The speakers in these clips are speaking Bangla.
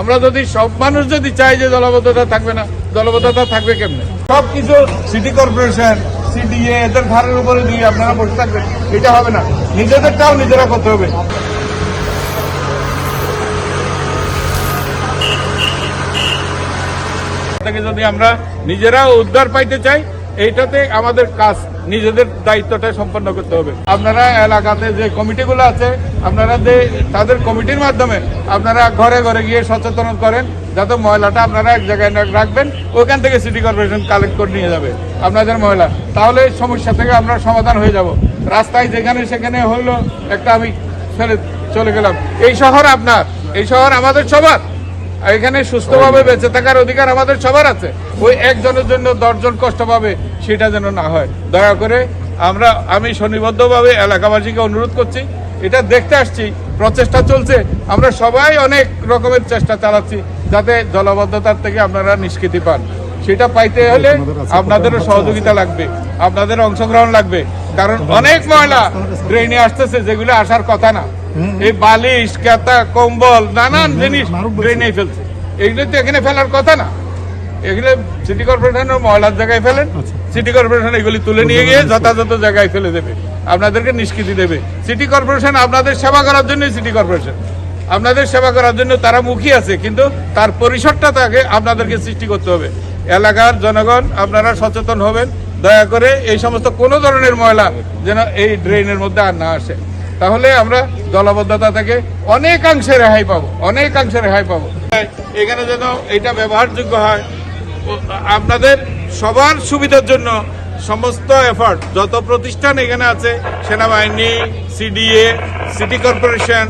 আমরা যদি সব মানুষ যদি চাই যে দলবদ্ধতা থাকবে না দলবদ্ধতা থাকবে কেমনে? সব কিছু সিটি কর্পোরেশন সিডিএ এদের ঘরের উপরে দিয়ে আপনারা বসে থাকবেন। এটা হবে না। নিজেদেরটাও নিজেরা করতে হবে। থেকে যদি আমরা নিজেরা উদ্ধার পাইতে চাই এইটাতে আমাদের কাজ নিজেদের দায়িত্বটা সম্পন্ন করতে হবে। আপনারা এলাকাতে যে কমিটিগুলো আছে, আপনারা যে তাদের কমিটির মাধ্যমে আপনারা ঘরে ঘরে গিয়ে সচেতন করেন, যাতে ময়লাটা আপনারা এক জায়গায় রাখবেন ওখান থেকে সিটি কর্পোরেশন কালেক্ট করে নিয়ে যাবে আপনাদের ময়লা। তাহলে সমস্যা থেকে আমরা সমাধান হয়ে যাব। রাস্তায় যেখানে সেখানে হলো একটা আমি ফেলে চলে গেলাম। এই শহর আপনার, এই শহর আমাদের সবার। এখানে সুস্থভাবে বেঁচে থাকার অধিকার আমাদের সবার আছে। ওই একজনের জন্য দশজন কষ্ট পাবে সেটা যেন না হয়। দয়া করে আমরা, আমি শনিবদ্ধভাবে এলাকাবাসীকে অনুরোধ করছি, এটা দেখতে আসছি, প্রচেষ্টা চলছে, আমরা সবাই অনেক রকমের চেষ্টা চালাচ্ছি যাতে জলবদ্ধতার থেকে আপনারা নিষ্কৃতি পান। সেটা পাইতে হলে আপনাদেরও সহযোগিতা লাগবে, আপনাদের অংশগ্রহণ লাগবে, কারণ অনেক ময়লা ট্রেনে আসতেছে যেগুলো আসার কথা না। এই বালিশ, কেতা, কম্বল, নানান জিনিস ড্রেনে ফেলছে। এগুলো তো এখানে ফেলার কথা না। এগুলো সিটি কর্পোরেশনের ময়লার জায়গায় ফেলেন। সিটি কর্পোরেশন এগুলি তুলে নিয়ে গিয়ে যথাযথ জায়গায় ফেলে দেবে। আপনাদেরকে নিষ্কৃতি দেবে। সিটি কর্পোরেশন আপনাদের সেবা করার জন্য সিটি কর্পোরেশন আপনাদের সেবা করার জন্য তারা মুখী আছে কিন্তু তার পরিসরটা তাকে আপনাদেরকে সৃষ্টি করতে হবে। এলাকার জনগণ আপনারা সচেতন হবেন। দয়া করে এই সমস্ত কোনো ধরনের ময়লা যেন এই ড্রেনের মধ্যে আর না আসে। তাহলে আমরা দলবদ্ধতা থেকে অনেকাংশে রেহাই পাবো। অনেকাংশে রেহাই পাবো। এখানে যেন এটা ব্যবহারযোগ্য হয় আপনাদের সবার সুবিধার জন্য সমস্ত এফার্ট যত প্রতিষ্ঠান এখানে আছে, সেনাবাহিনী সিডিএ সিটি কর্পোরেশন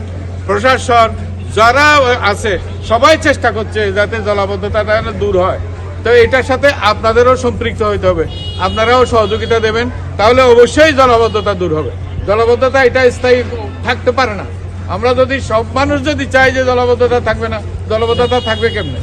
প্রশাসন, যারা আছে, সবাই চেষ্টা করছে যাতে জলাবদ্ধতাটা যেন দূর হয়। তো এটার সাথে আপনাদেরও সম্পৃক্ত হইতে হবে। আপনারাও সহযোগিতা দেবেন, তাহলে অবশ্যই জলবদ্ধতা দূর হবে। জলবদ্ধতা এটা স্থায়ী থাকতে পারে না। আমরা যদি সব মানুষ যদি চাই যে জলবদ্ধতা থাকবে না, জলবদ্ধতা থাকবে কেমনে?